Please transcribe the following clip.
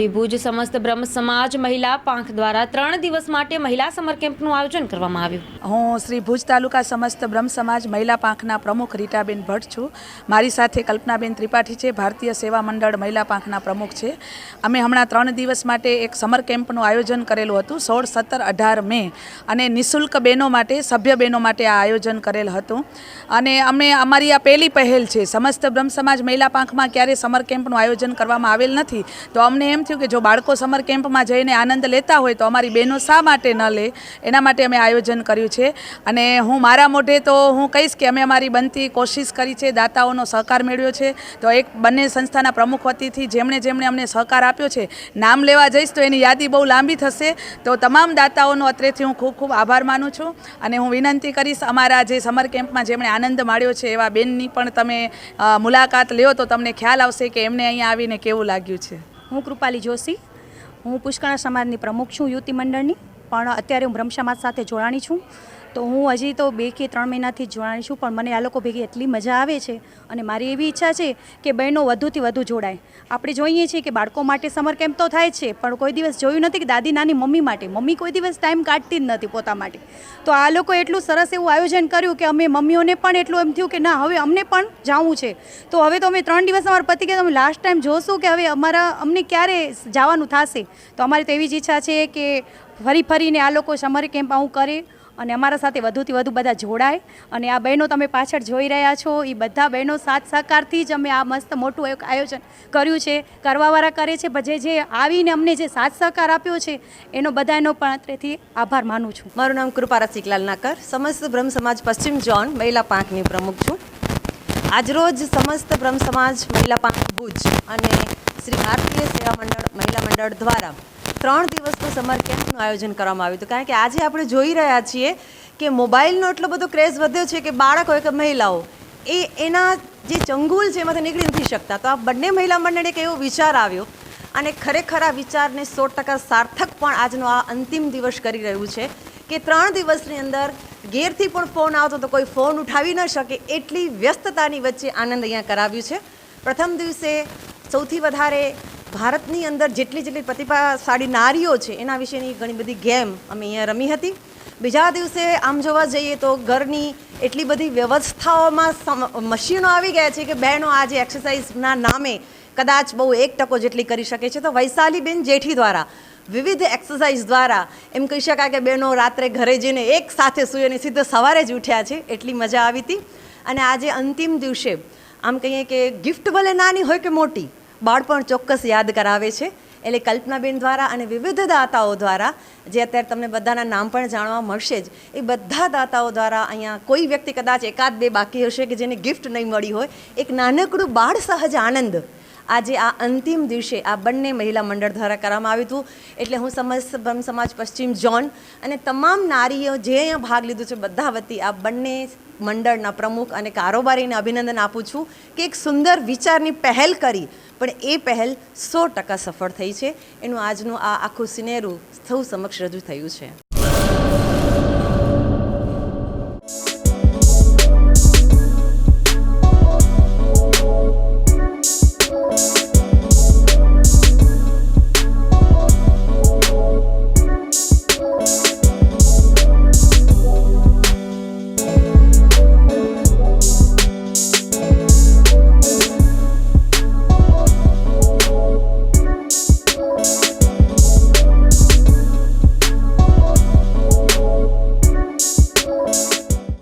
શ્રી ભુજ સમસ્ત બ્રહ્મ સમાજ મહિલા પાંખ દ્વારા ત્રણ દિવસ માટે મહિલા સમર કેમ્પનું આયોજન કરવામાં આવ્યું. હું શ્રી ભુજ તાલુકા સમસ્ત બ્રહ્મ સમાજ મહિલા પાંખના પ્રમુખ રીટાબેન ભટ્ટ છું. મારી સાથે કલ્પનાબેન ત્રિપાઠી છે, ભારતીય સેવા મંડળ મહિલા પાંખના પ્રમુખ છે. અમે હમણાં ત્રણ દિવસ માટે એક સમર કેમ્પનું આયોજન કરેલું હતું, સોળ સત્તર અઢાર મે. અને નિઃશુલ્ક બહેનો માટે, સભ્ય બહેનો માટે આ આયોજન કરેલ હતું. અને અમે, અમારી આ પહેલી પહેલ છે, સમસ્ત બ્રહ્મ સમાજ મહિલા પાંખમાં ક્યારેય સમર કેમ્પનું આયોજન કરવામાં આવેલ નથી, તો અમને એમ થયું કે જો બાળકો સમર કેમ્પમાં જઈને આનંદ લેતા હોય તો અમારી બહેનો શા માટે ન લે? એના માટે અમે આયોજન કર્યું છે. અને હું મારા મોઢે તો હું કહીશ કે અમે અમારી બનતી કોશિશ કરી છે, દાતાઓનો સહકાર મેળવ્યો છે. તો એક બંને સંસ્થાના પ્રમુખ વતીથી જેમણે જેમણે અમને સહકાર આપ્યો છે, નામ લેવા જઈશ તો એની યાદી બહુ લાંબી થશે. તો તમામ દાતાઓનો અત્રેથી હું ખૂબ ખૂબ આભાર માનું છું. અને હું વિનંતી કરીશ અમારા જે સમર કેમ્પમાં જેમણે આનંદ માણ્યો છે એવા બેનની પણ તમે મુલાકાત લ્યો તો તમને ખ્યાલ આવશે કે એમને અહીંયા આવીને કેવું લાગ્યું છે. હું કૃપાલી જોશી. હું પુષ્કળ સમાજની પ્રમુખ છું યુવતી મંડળની. પણ અત્યારે હું બ્રહ્મ સમાજ સાથે જોડાણી છું. તો હું હજી તો બે કે ત્રણ મહિનાથી જોડાણી છું, પણ મને આ લોકો ભેગી એટલી મજા આવે છે અને મારી એવી ઈચ્છા છે કે બહેનો વધુથી વધુ જોડાય. આપણે જોઈએ છીએ કે બાળકો માટે સમર કેમ્પ તો થાય છે, પણ કોઈ દિવસ જોયું નથી કે દાદી નાની મમ્મી માટે. મમ્મી કોઈ દિવસ ટાઈમ કાઢતી જ નથી પોતા માટે. તો આ લોકો એટલું સરસ એવું આયોજન કર્યું કે અમે મમ્મીઓને પણ એટલું એમ થયું કે ના, હવે અમને પણ જાવું છે. તો હવે તો અમે ત્રણ દિવસ અમારા પતિ કે તમે લાસ્ટ ટાઈમ જોશું કે હવે અમારા, અમને ક્યારે જવાનું થશે. તો અમારી તો એવી જ ઈચ્છા છે કે ફરી ફરીને આ લોકો સમર કેમ્પ આવું કરે. અને અમારા સાથે વધુથી વધુ બધા જોડાય. અને આ બહેનો તમે પાછળ જોઈ રહ્યા છો એ બધા બહેનો સાથ સહકારથી જ અમે આ મસ્ત મોટું એક આયોજન કર્યું છે, કરવાવાળા કરે છે જે જે આવીને અમને જે સાથ સહકાર આપ્યો છે, એનો બધાનો પણ અત્રેથી આભાર માનું છું. મારું નામ કૃપારા સિકલાલ નાકર, સમસ્ત બ્રહ્મ સમાજ પશ્ચિમ ઝોન, મહિલા પાંખની પ્રમુખ છું. આજરોજ સમસ્ત બ્રહ્મ સમાજ, મહિલા પાંખ ભુજ અને શ્રી ભારતીય સેવા મંડળ, મહિલા મંડળ દ્વારા ત્રણ દિવસનું સમર કેમ્પનું આયોજન કરવામાં આવ્યું હતું. કારણ કે આજે આપણે જોઈ રહ્યા છીએ કે મોબાઈલનો એટલો બધો ક્રેઝ વધ્યો છે કે બાળક હોય કે મહિલાઓ, એ એના જે ચંગુલ છે એમાંથી નીકળી નથી શકતા. તો આ બંને મહિલા મંડળે એક એવો વિચાર આવ્યો અને ખરેખર આ વિચારને સો ટકા સાર્થક પણ આજનો આ અંતિમ દિવસ કરી રહ્યું છે કે ત્રણ દિવસની અંદર ઘેરથી પણ ફોન આવતો તો કોઈ ફોન ઉઠાવી ન શકે એટલી વ્યસ્તતાની વચ્ચે આનંદ અહીંયા કરાવ્યું છે. પ્રથમ દિવસે સૌથી વધારે ભારતની અંદર જેટલી જેટલી પ્રતિભાશાળી નારીઓ છે, એના વિશેની ઘણી બધી ગેમ અમે અહીંયા રમી હતી. બીજા દિવસે આમ જોવા જઈએ તો ઘરની એટલી બધી વ્યવસ્થાઓમાં મશીનો આવી ગયા છે કે બહેનો આજે એક્સરસાઇઝના નામે કદાચ બહુ એક ટકો જેટલી કરી શકે છે. તો વૈશાલીબેન જેઠી દ્વારા, વિવિધ એક્સરસાઇઝ દ્વારા, એમ કહી શકાય કે બહેનો રાત્રે ઘરે જઈને એક સાથે સૂઈ સીધો સવારે જ ઉઠ્યા છે, એટલી મજા આવી હતી. અને આજે અંતિમ દિવસે, આમ કહીએ કે ગિફ્ટ ભલે નાની હોય કે મોટી બાળપણ ચોક્કસ યાદ કરાવે છે. એટલે કલ્પનાબેન દ્વારા અને વિવિધ દાતાઓ દ્વારા, જે અત્યારે તમને બધાના નામ પણ જાણવા મળશે જ, એ બધા દાતાઓ દ્વારા અહીંયા કોઈ વ્યક્તિ કદાચ એકાદ બે બાકી હશે કે જેને ગિફ્ટ નહીં મળી હોય, એક નાનકડું બાળ સહજ આનંદ આજે આ અંતિમ દિવસે આ બંને મહિલા મંડળ દ્વારા કરવામાં આવ્યું હતું. એટલે હું સમસ્ત સમાજ, પશ્ચિમ ઝોન અને તમામ નારીઓ જે અહીંયા ભાગ લીધો છે, બધા વતી આ બંને મંડળના પ્રમુખ અને કારોબારીને અભિનંદન આપું છું કે એક સુંદર વિચારની પહેલ કરી. પણ એ પહેલ સો ટકા સફળ થઈ છે. એનું આજનું આ આખું સિનેરું સૌ સમક્ષ રજૂ થયું છે.